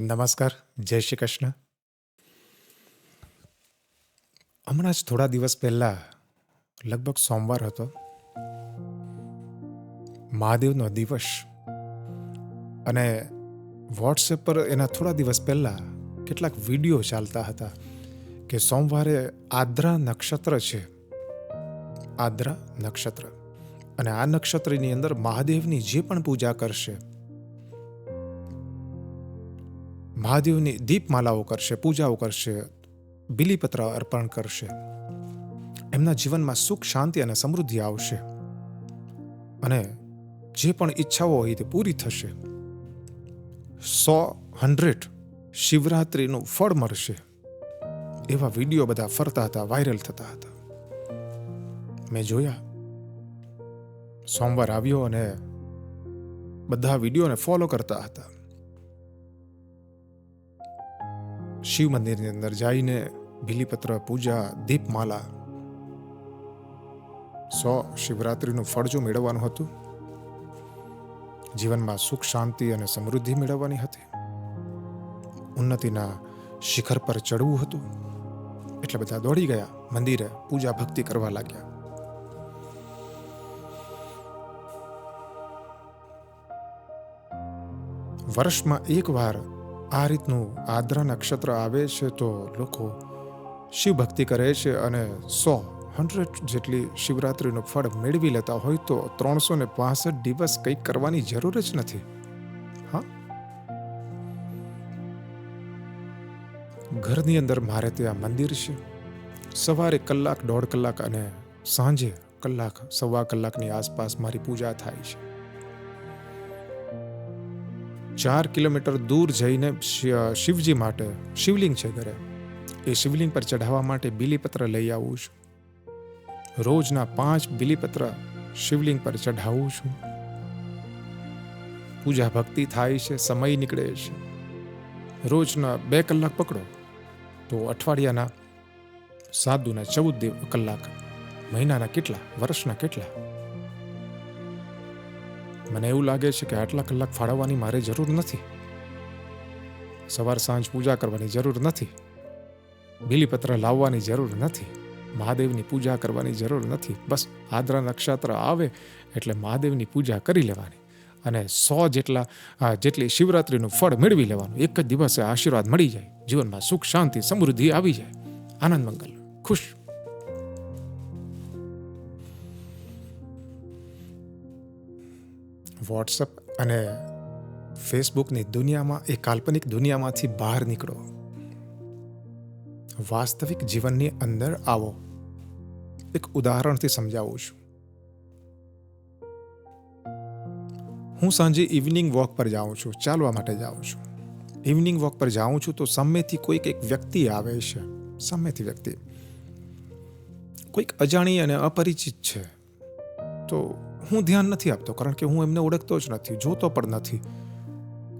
નમસ્કાર, જય શ્રી કૃષ્ણ. હમણાં જ થોડા દિવસ પહેલા, લગભગ સોમવાર હતો, મહાદેવનો દિવસ. અને વોટ્સએપ પર એના થોડા દિવસ પહેલા કેટલાક વીડિયો ચાલતા હતા કે સોમવારે આદ્રા નક્ષત્ર છે. આદ્રા નક્ષત્ર. અને આ નક્ષત્રની અંદર મહાદેવની જે પણ પૂજા કરશે મહાદેવની દીપમાલાઓ કરશે, પૂજાઓ કરશે, બિલીપત્ર અર્પણ કરશે. એમના જીવનમાં સુખ, શાંતિ અને સમૃદ્ધિ આવશે. અને જે પણ ઈચ્છાઓ હોય તે પૂરી થશે. સો હંડ્રેડ શિવરાત્રિનું ફળ મળશે. એવા વીડિયો બધા ફરતા હતા, વાયરલ થતા હતા. મેં જોયા. સોમવાર આવ્યો અને બધા વિડીયોને ફોલો કરતા હતા. શિવ મંદિરની અંદર જઈને બિલીપત્ર પૂજા, દીપમાલા, સો શિવરાત્રિનું ફળ જો મેળવવાનું હતું? જીવનમાં સુખ, શાંતિ અને સમૃદ્ધિ મેળવવાની હતી? ઉન્નતિના શિખર પર ચડવું હતું? એટલે બધા દોડી ગયા, મંદિરે પૂજા ભક્તિ કરવા લાગ્યા. વર્ષમાં એકવાર આ રીતનું આદ્રા નક્ષત્ર આવે છે તો લોકો શિવ ભક્તિ કરે છે અને સો હંડ્રેડ જેટલી શિવરાત્રિનું ફળ મેળવી લેતા હોય તો ત્રણસો ને પાસઠ દિવસ કંઈક કરવાની જરૂર જ નથી. હા? ઘરની અંદર મારે ત્યાં મંદિર છે. સવારે કલાક, દોઢ કલાક અને સાંજે કલાક, સવા કલાકની આસપાસ મારી પૂજા થાય છે. ચાર કિલોમીટર દૂર જઈને શિવજી માટે શિવલિંગ છે ઘરે. એ શિવલિંગ પર ચઢાવવા માટે બિલીપત્ર લઈ આવું છું. રોજના પાંચ બિલીપત્ર શિવલિંગ પર ચઢાવું છું. પૂજા ભક્તિ થાય છે, સમય નીકળે છે. રોજના બે કલાક પકડો તો અઠવાડિયાના સાત દુના ચૌદ કલાક, મહિનાના કેટલા, વર્ષના કેટલા? મને એવું લાગે છે કે આટલા કલાક ફાળવવાની મારે જરૂર નથી. સવાર સાંજ પૂજા કરવાની જરૂર નથી. બિલીપત્ર લાવવાની જરૂર નથી. મહાદેવની પૂજા કરવાની જરૂર નથી. બસ આદ્રા નક્ષત્ર આવે એટલે મહાદેવની પૂજા કરી લેવાની અને સો જેટલા જેટલી શિવરાત્રિનું ફળ મેળવી લેવાનું. એક જ દિવસે આશીર્વાદ મળી જાય. જીવનમાં સુખ, શાંતિ, સમૃદ્ધિ આવી જાય. આનંદ મંગલ. ખુશ. વોટ્સઅપ અને ફેસબુકની દુનિયામાં, એ કાલ્પનિક દુનિયામાંથી બહાર નીકળો. વાસ્તવિક જીવનની અંદર આવો. એક ઉદાહરણથી સમજાવું છું. હું સાંજે ઇવનિંગ વોક પર જાઉં છું, ચાલવા માટે જાઉં છું. ઇવનિંગ વોક પર જાઉં છું તો સામેથી કોઈક એક વ્યક્તિ આવે છે. સામેથી વ્યક્તિ. કોઈક અજાણી અને અપરિચિત છે. તો હું ધ્યાન નથી આપતો, કારણ કે હું એમને ઓળખતો જ નથી, જોતો પણ નથી.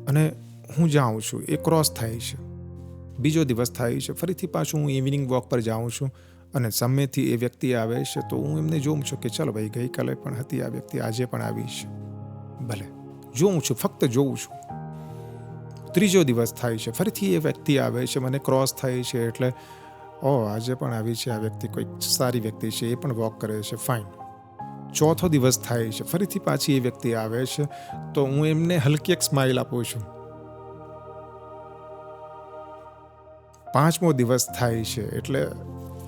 અને હું જાઉં છું, એ ક્રોસ થાય છે. બીજો દિવસ થાય છે, ફરીથી પાછું હું ઇવનિંગ વોક પર જાઉં છું અને સામેથી એ વ્યક્તિ આવે છે તો હું એમને જોઉં છું કે ચાલો ભાઈ, ગઈકાલે પણ હતી આ વ્યક્તિ, આજે પણ આવી છે. ભલે, જોઉં છું, ફક્ત જોઉં છું. ત્રીજો દિવસ થાય છે, ફરીથી એ વ્યક્તિ આવે છે, મને ક્રોસ થાય છે, એટલે ઓ આજે પણ આવી છે આ વ્યક્તિ, કોઈક સારી વ્યક્તિ છે, એ પણ વોક કરે છે ફાઇન ચોથો દિવસ થાય છે. ફરીથી પાછી એ વ્યક્તિ આવે છે. તો હું એમને હલકી એક સ્માઇલ આપું છું. પાંચમો દિવસ થાય છે એટલે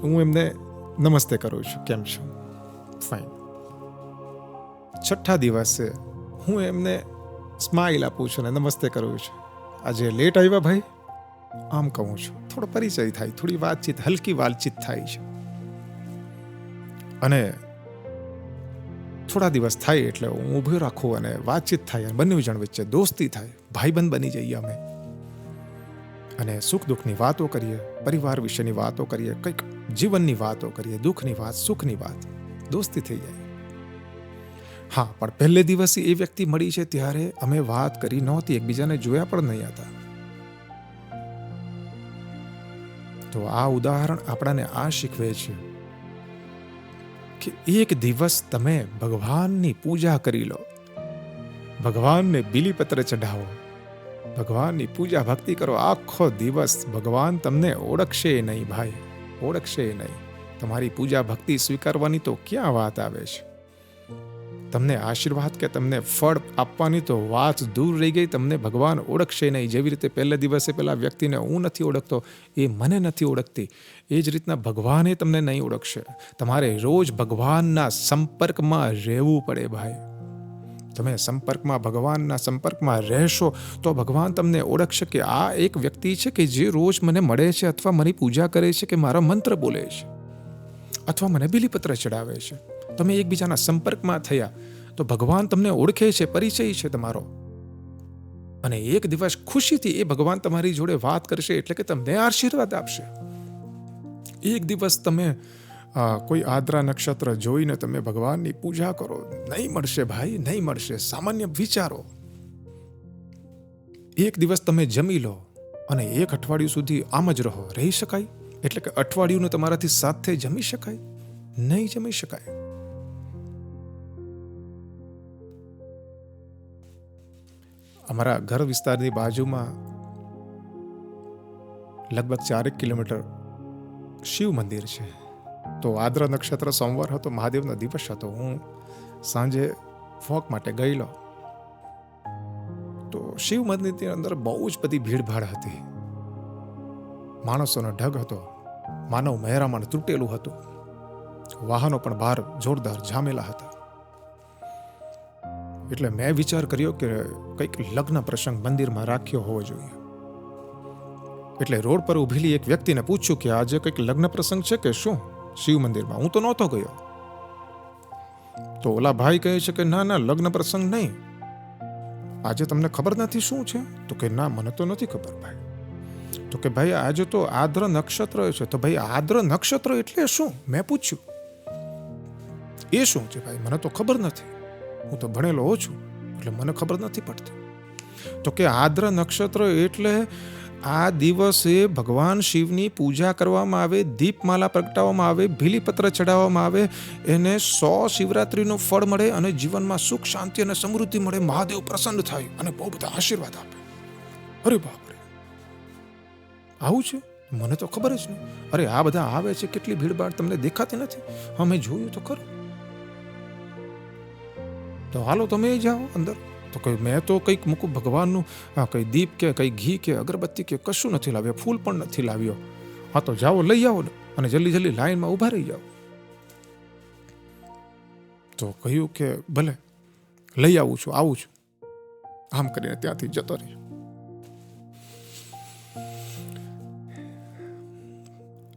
હું એમને નમસ્તે કરું છું. કેમ છો? ફાઇન છઠ્ઠા દિવસે હું એમને સ્માઇલ આપું છું ને નમસ્તે કરું છું. આજે લેટ આવ્યા ભાઈ. આમ કહું છું. થોડો પરિચય થાય, થોડી વાતચીત, હલકી વાતચીત થાય છે. અને થોડા દિવસ થાય એટલે હું ઊભો રાખું અને વાતચીત થાય અને બંને જણ વચ્ચે દોસ્તી થાય, ભાઈબંધ બની જઈએ અમે. અને સુખ દુઃખની વાતો કરીએ, પરિવાર વિશેની વાતો કરીએ, કંઈક જીવનની વાતો કરીએ, દુઃખની વાત, સુખની વાત, દોસ્તી થઈ જાય. હા, પણ પહેલે દિવસે એ વ્યક્તિ મળી છે ત્યારે અમે વાત કરી નહોતી, એકબીજાને જોયા પણ નહીં હતા. તો આ ઉદાહરણ આપણાને આ શીખવે છે. કે એક દિવસ તમે ભગવાનની પૂજા કરી લો. ભગવાનને બિલીપત્ર ચઢાવો. ભગવાનની પૂજા ભક્તિ કરો. આખો દિવસ ભગવાન તમને ઓળખશે નહીં ભાઈ, ઓળખશે નહીં. તમારી પૂજા ભક્તિ સ્વીકારવાની તો ક્યાં વાત આવે છે? તમને આશીર્વાદ કે તમને ફળ આપવાની તો વાત દૂર રહી ગઈ. તમને ભગવાન ઓળખશે નહીં. જેવી રીતે પહેલે દિવસે પેલા વ્યક્તિને હું નથી ઓળખતો, એ મને નથી ઓળખતી. એ જ રીતના ભગવાને તમને નહીં ઓળખશે. તમારે રોજ ભગવાનના સંપર્કમાં રહેવું પડે ભાઈ. તમે સંપર્કમાં, ભગવાનના સંપર્કમાં રહેશો તો ભગવાન તમને ઓળખશે કે આ એક વ્યક્તિ છે કે જે રોજ મને મળે છે, અથવા મારી પૂજા કરે છે કે મારા મંત્ર બોલે છે, અથવા મને બિલીપત્ર ચડાવે છે. તમે એકબીજાના સંપર્કમાં થયા, તો ભગવાન તમને ઓળખે છે, પરિચય છે તમારો. અને એક દિવસ ખુશીથી એ ભગવાન તમારી જોડે વાત કરશે એટલે કે તમને આશીર્વાદ આપશે. એક દિવસ તમે કોઈ આદ્રા નક્ષત્ર જોઈને તમે ભગવાનની પૂજા કરો, નહીં મળશે ભાઈ, નહીં મળશે, સામાન્ય વિચારો. એક દિવસ તમે જમી લો અને એક અઠવાડિયું સુધી આમ જ રહો. રહી શકાય? એટલે કે અઠવાડિયું તમારાથી સાથે જમી શકાય? નહીં જમી શકાય. અમારા ઘર વિસ્તારની બાજુમાં લગભગ ચારેક કિલોમીટર શિવ મંદિર છે. તો આદ્ર નક્ષત્ર સોમવાર હતો, મહાદેવનો દિવસ હતો. હું સાંજે વોક માટે ગયેલો. તો શિવ મંદિરની અંદર બહુ જ બધી ભીડભાડ હતી. માણસોનો ઢગ હતો, માનવ મહેરામણ તૂટેલું હતું. વાહનો પણ બહાર જોરદાર જામેલા હતા. એટલે મેં વિચાર કર્યો કે કંઈક લગ્ન પ્રસંગ મંદિરમાં રાખ્યો હોવો જોઈએ. એટલે રોડ પર ઊભેલી એક વ્યક્તિને પૂછ્યું કે આજે કંઈક લગ્ન પ્રસંગ છે કે શું? શિવ મંદિરમાં. હું તો નહોતો ગયો. તો ઓલા ભાઈ કહે છે કે ના ના, લગ્ન પ્રસંગ નહીં. આજે તમને ખબર નથી શું છે? તો કે ના, મને તો નથી ખબર ભાઈ. તો કે ભાઈ, આજે તો આદ્ર નક્ષત્ર છે. તો ભાઈ, આદ્ર નક્ષત્ર એટલે શું? મેં પૂછ્યું. એ શું છે ભાઈ? મને તો ખબર નથી. હું તો ભણેલો છું એટલે મને ખબર નથી પડતી. તો કે આદ્ર નક્ષત્ર એટલે આ દિવસે ભગવાન શિવની પૂજા કરવામાં આવે, દીપમાલા પ્રગટાવવામાં આવે, ભીલીપત્ર ચડાવવામાં આવે, એને સો શિવરાત્રીનું ફળ મળે અને જીવનમાં સુખ, શાંતિ અને સમૃદ્ધિ મળે. મહાદેવ પ્રસન્ન થાય અને બહુ બધા આશીર્વાદ આપે. અરે બાપરે આવું છે? મને તો ખબર જ નહીં. અરે આ બધા આવે છે, કેટલી ભીડભાડ તમને દેખાતી નથી? અમે જોયું તો ખરું. તો હાલો તમે જાઓ અંદર. તો કઈ મેં તો કંઈક મૂકું ભગવાનનું હા કંઈ દીપ કે કંઈ ઘી કે અગરબત્તી કે કશું નથી લાવ્યો, ફૂલ પણ નથી લાવ્યો. હા, તો જાઓ, લઈ આવો ને અને જલ્દી જલ્દી લાઈનમાં ઊભા રહી જાઓ. તો કહ્યું કે ભલે, લઈ આવું છું આવું છું. આમ કરીને ત્યાંથી જતો રહ્યો.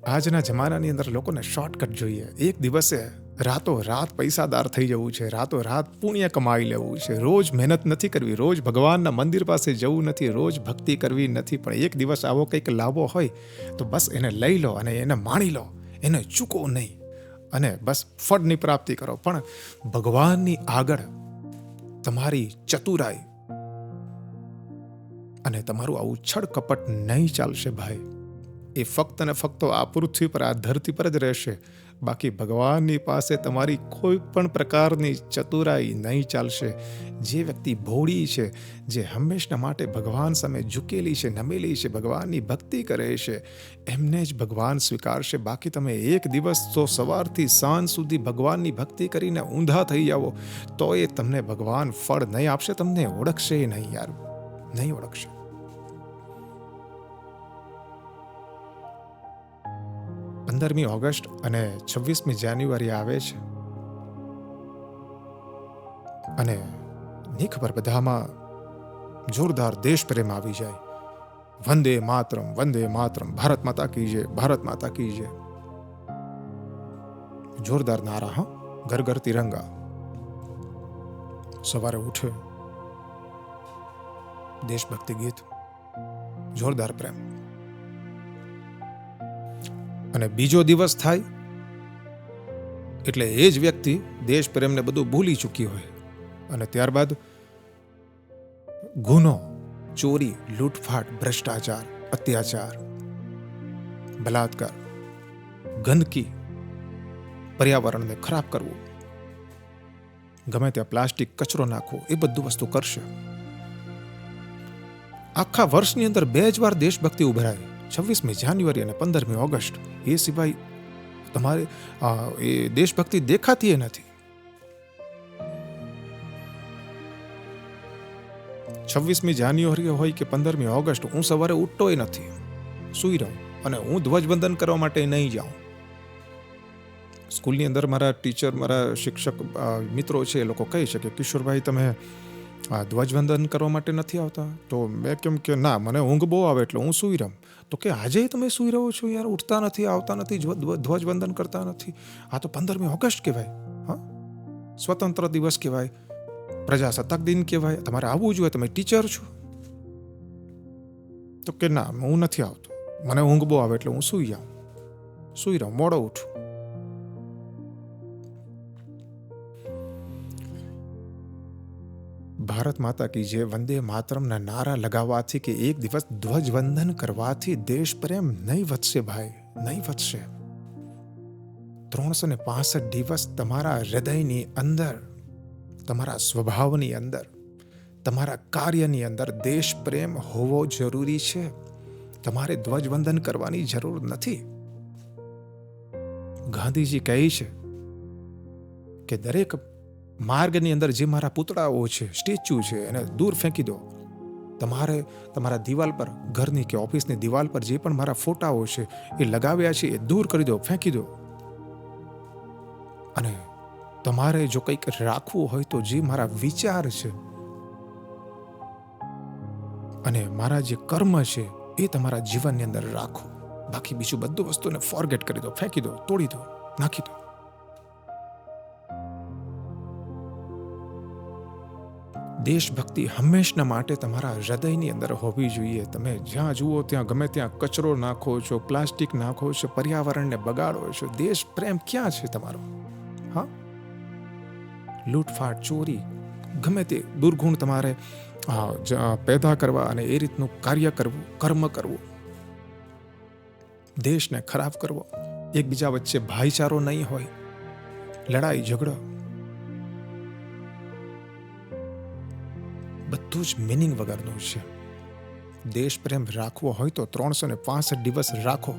આજના જમાનાની અંદર લોકોને શોર્ટકટ જોઈએ. એક દિવસે રાતો રાત પૈસાદાર થઈ જવું છે, રાતો રાત પુણ્ય કમાઈ લેવું છે. રોજ મહેનત નથી કરવી, રોજ ભગવાનના મંદિર પાસે જવું નથી, રોજ ભક્તિ કરવી નથી. પણ એક દિવસ આવો કંઈક લાવો હોય, તો બસ એને લઈ લો અને એને માણી લો, એને ચૂકો નહીં. અને બસ ફળની પ્રાપ્તિ કરો. પણ ભગવાનની આગળ તમારી ચતુરાઈ અને તમારું આવું છળ કપટ નહીં ચાલશે ભાઈ. એ ફક્ત ને ફક્ત આ પૃથ્વી પર, આ ધરતી પર જ રહેશે. બાકી ભગવાનની પાસે તમારી કોઈ પણ પ્રકારની ચતુરાઈ નહીં ચાલશે. જે વ્યક્તિ ભોળી છે, જે હંમેશના માટે ભગવાન સામે ઝૂકેલી છે, નમેલી છે, ભગવાનની ભક્તિ કરે છે, એમને જ ભગવાન સ્વીકારશે. બાકી તમે એક દિવસ તો સવારથી સાંજ સુધી ભગવાનની ભક્તિ કરીને ઊંધા થઈ જાઓ તો એ તમને ભગવાન ફળ નહીં આપશે, તમને ઓળખશે નહીં યાર. નહીં ઓળખશે. પંદરમી ઓગસ્ટ અને છવ્વીસમી જાન્યુઆરી આવે છે. અને ની બધામાં? જોરદાર દેશપ્રેમ આવી જાય. વંદે માતરમ વંદે માતરમ, ભારત માતા કી જય, ભારત માતા કી જય. જોરદાર નારા, હા? ઘર ઘર તિરંગા. સવારે ઉઠે. દેશભક્તિ ગીત. જોરદાર પ્રેમ. અને બીજો દિવસ થાય, એટલે એ જ વ્યક્તિ દેશ પ્રેમને બધું ભૂલી ચૂકી હોય. અને ત્યારબાદ ગુનો, ચોરી, લૂંટફાટ, ભ્રષ્ટાચાર, અત્યાચાર, બલાત્કાર, ગંદકી, પર્યાવરણને ખરાબ કરવું, ગમે ત્યાં પ્લાસ્ટિક કચરો નાખવો, એ બધું વસ્તુ કરશે. આખા વર્ષની અંદર બે જ વાર દેશભક્તિ ઉભરાય. છવ્વીસમી જાન્યુઆરી અને પંદરમી ઓગસ્ટ, એ સિવાય તમારે એ દેશભક્તિ દેખાતી એ નથી. છવ્વીસમી જાન્યુઆરી હોય કે પંદરમી ઓગસ્ટ, હું સવારે ઉઠતોય નથી. સૂઈ રહું અને હું ધ્વજવંદન કરવા માટે નહીં જાઉં. સ્કૂલની અંદર મારા ટીચર, મારા શિક્ષક મિત્રો છે એ લોકો કહી શકે કિશોરભાઈ, તમે આ ધ્વજવંદન કરવા માટે નથી આવતા? તો મેં કેમ કે, ના, મને ઊંઘ બહુ આવે એટલે હું સૂઈ રમ. તો કે આજે તમે સૂઈ રહો છો યાર? ઉઠતા નથી, આવતા નથી, ધ્વ- ધ્વ- ધ્વજવંદન કરતા નથી. આ તો પંદરમી ઓગસ્ટ કહેવાય. હા? સ્વતંત્ર દિવસ કહેવાય. પ્રજાસત્તાક દિન કહેવાય. તમારે આવવું જોઈએ, તમે ટીચર છો. તો કે ના, હું નથી આવતો. મને ઊંઘ બહુ આવે એટલે હું સૂઈ જાઉં. સૂઈ રહું, મોડો ઉઠું. ભારત માતા કી જે વંદે માતરમના નારા લગાવવાથી કે એક દિવસ ધ્વજવંદન કરવાથી દેશ પ્રેમ નહીં વધશે ભાઈ, નહીં વધશે. ત્રણસો ને પાસઠ દિવસ તમારા હૃદયની અંદર, તમારા સ્વભાવની અંદર, તમારા કાર્યની અંદર દેશ પ્રેમ હોવો જરૂરી છે. તમારે ધ્વજવંદન કરવાની જરૂર નથી. ગાંધીજી કહે છે કે દરેક માર્ગની અંદર જે મારા પૂતળાઓ છે, સ્ટેચ્યુ છે, એને દૂર ફેંકી દો. તમારે તમારા દિવાલ પર, ઘરની કે ઓફિસની દિવાલ પર જે પણ મારા ફોટાઓ છે, એ લગાવ્યા છે, એ દૂર કરી દો, ફેંકી દો. અને તમારે જો કંઈક રાખવું હોય તો જે મારા વિચાર છે અને મારા જે કર્મ છે, એ તમારા જીવનની અંદર રાખો. બાકી બીજું બધું વસ્તુને ફોરગેટ કરી દો, ફેંકી દો, તોડી દો, નાખી દો. દેશભક્તિ હંમેશના માટે તમારા હૃદયની અંદર હોવી જોઈએ. તમે જ્યાં જુઓ ત્યાં ગમે ત્યાં કચરો નાખો છો, પ્લાસ્ટિક નાખો છો, પર્યાવરણને બગાડો છો. દેશ પ્રેમ ક્યાં છે તમારો? હા? લૂંટફાટ, ચોરી, ગમે તે દુર્ગુણ તમારે પેદા કરવા અને એ રીતનું કાર્ય કરવું, કર્મ કરવું. દેશને ખરાબ કરવો. એકબીજા વચ્ચે ભાઈચારો નહીં હોય. લડાઈ, ઝઘડો બધું જ મિનિંગ વગરનું છે. દેશ પ્રેમ રાખવો હોય તો ત્રણસો ને પાસઠ દિવસ રાખો.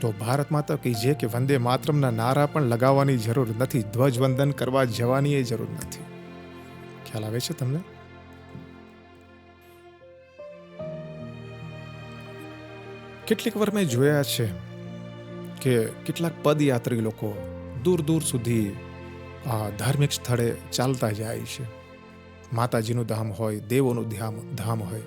તો ભારત માતા કી કે વંદે માતરમના નારા પણ લગાવવાની જરૂર નથી. ધ્વજવંદન કરવા જવાની એ જરૂર નથી. ખ્યાલ આવે છે તમને? કેટલીક વાર મેં જોયા છે કે કેટલાક પદયાત્રી લોકો દૂર દૂર સુધી ધાર્મિક સ્થળે ચાલતા જાય છે. માતાજીનું ધામ હોય, દેવોનું ધામ ધામ હોય.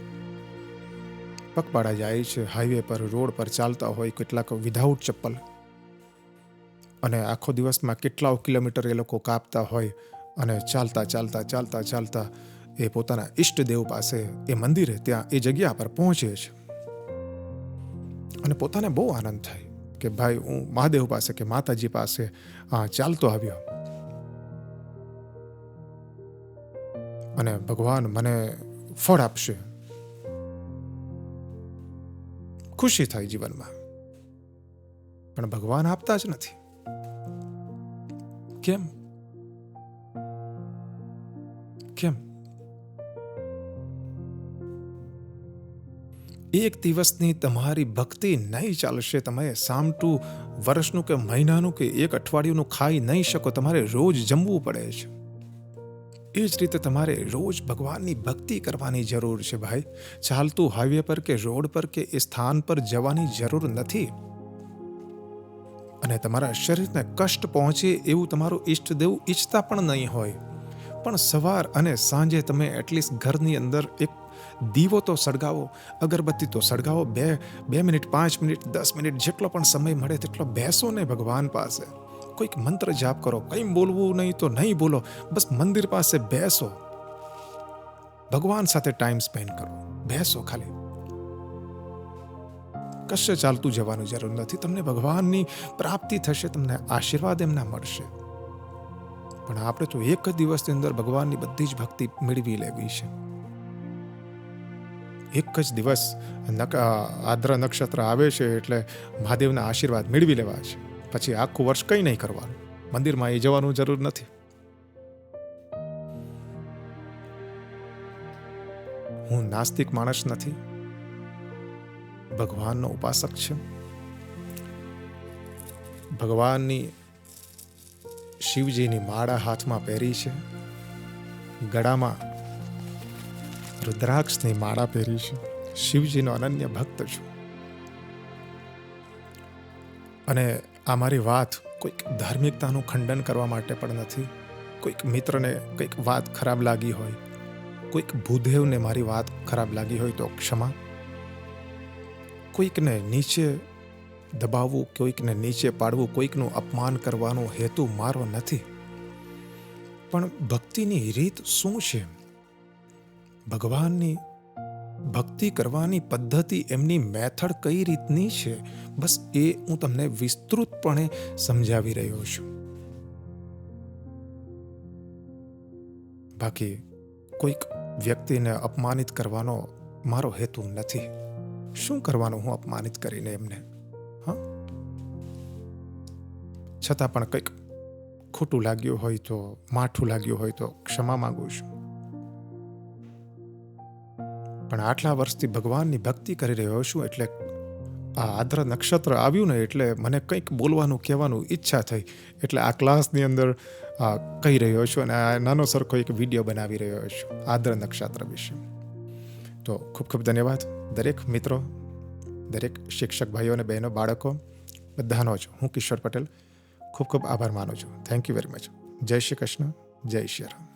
પગપાળા જાય છે હાઈવે પર, રોડ પર ચાલતા હોય કેટલાક વિધાઉટ ચપ્પલ. અને આખો દિવસમાં કેટલાઓ કિલોમીટર એ લોકો કાપતા હોય અને ચાલતા ચાલતા ચાલતા ચાલતા એ પોતાના ઈષ્ટદેવ પાસે, એ મંદિરે ત્યાં, એ જગ્યા પર પહોંચે છે. અને પોતાને બહુ આનંદ થાય કે ભાઈ હું મહાદેવ પાસે કે માતાજી પાસે ચાલતો આવ્યો. અને ભગવાન, મને ફળ આપશે. ખુશી થાય જીવનમાં. પણ ભગવાન આપતા જ નથી. કેમ? કેમ? એક દિવસની તમારી ભક્તિ નહીં ચાલશે, તમે સામટું વર્ષનું કે મહિનાનું કે એક અઠવાડિયુંનું ખાઈ નહીં શકો, તમારે રોજ જમવું પડે છે. એ જ રીતે તમારે રોજ ભગવાનની ભક્તિ કરવાની જરૂર છે ભાઈ. ચાલતું હાઈવે પર કે રોડ પર કે એ સ્થાન પર જવાની જરૂર નથી. અને તમારા શરીરને કષ્ટ પહોંચે એવું તમારું ઈષ્ટદેવ ઈચ્છતા પણ નહીં હોય. પણ સવાર અને સાંજે તમે એટલીસ્ટ ઘરની અંદર એક દીવો તો સળગાવો, અગરબત્તી તો સળગાવો, બે બે મિનિટ, પાંચ મિનિટ, દસ મિનિટ જેટલો પણ સમય મળે તેટલો બેસો ને ભગવાન પાસે. કોઈક મંત્ર જાપ કરો, કંઈ બોલવું નહીં તો નહીં બોલો, બસ મંદિર પાસે બેસો. ભગવાન સાથે ટાઈમ સ્પેન્ડ કરો, બેસો ખાલી. કશે ચાલતું જવાનું જરૂર નથી, તમને ભગવાનની પ્રાપ્તિ થશે, તમને આશીર્વાદ એમના મળશે. પણ આપણે તો એક જ દિવસની અંદર ભગવાનની બધી જ ભક્તિ મેળવી લેવી છે. એક જ દિવસ આદ્ર નક્ષત્ર આવે છે એટલે મહાદેવના આશીર્વાદ મેળવી લેવા છે. પછી આખું વર્ષ કંઈ નહીં કરવાનું. મંદિરમાં એ જવાનું જરૂર નથી. હું નાસ્તિક માણસ નથી. ભગવાનનો ઉપાસક છે. ભગવાનની શિવજીની માળા હાથમાં પહેરી છે. ગળામાં રુદ્રાક્ષની માળા પહેરી છે. શિવજીનો અનન્ય ભક્ત છું. અને આ મારી વાત કોઈક ધાર્મિકતાનું ખંડન કરવા માટે પણ નથી. કોઈક મિત્રને કંઈક વાત ખરાબ લાગી હોય. કોઈક ભૂદેવને મારી વાત ખરાબ લાગી હોય તો ક્ષમા. કોઈકને નીચે દબાવવું, કોઈકને નીચે પાડવું, કોઈકનું અપમાન કરવાનો હેતુ મારો નથી. પણ ભક્તિની રીત શું છે? ભગવાનની ભક્તિ કરવાની પદ્ધતિ એમની મેથડ કઈ રીતની છે? બસ એ હું તમને વિસ્તૃતપણે સમજાવી રહ્યો છું. બાકી કોઈક વ્યક્તિને અપમાનિત કરવાનો મારો હેતુ નથી. શું કરવાનું હું અપમાનિત કરીને એમને? હા? છતાં પણ કંઈક ખોટું લાગ્યું હોય તો, માઠું લાગ્યું હોય તો ક્ષમા માંગુ છું. પણ આટલા વર્ષથી ભગવાનની ભક્તિ કરી રહ્યો છું એટલે આ આદ્ર નક્ષત્ર આવ્યું ને એટલે મને કંઈક બોલવાનું, કહેવાનું ઈચ્છા થઈ. એટલે આ ક્લાસની અંદર કહી રહ્યો છું અને આ નાનો સરખો એક વીડિયો બનાવી રહ્યો છું, આદ્ર નક્ષત્ર વિશે. તો ખૂબ ખૂબ ધન્યવાદ દરેક મિત્રો, દરેક શિક્ષક ભાઈઓ અને બહેનો, બાળકો, બધાનો જ. હું કિશોર પટેલ. ખૂબ ખૂબ આભાર માનું છું. થેન્ક યુ વેરી મચ જય શ્રી કૃષ્ણ. જય શ્રી રામ.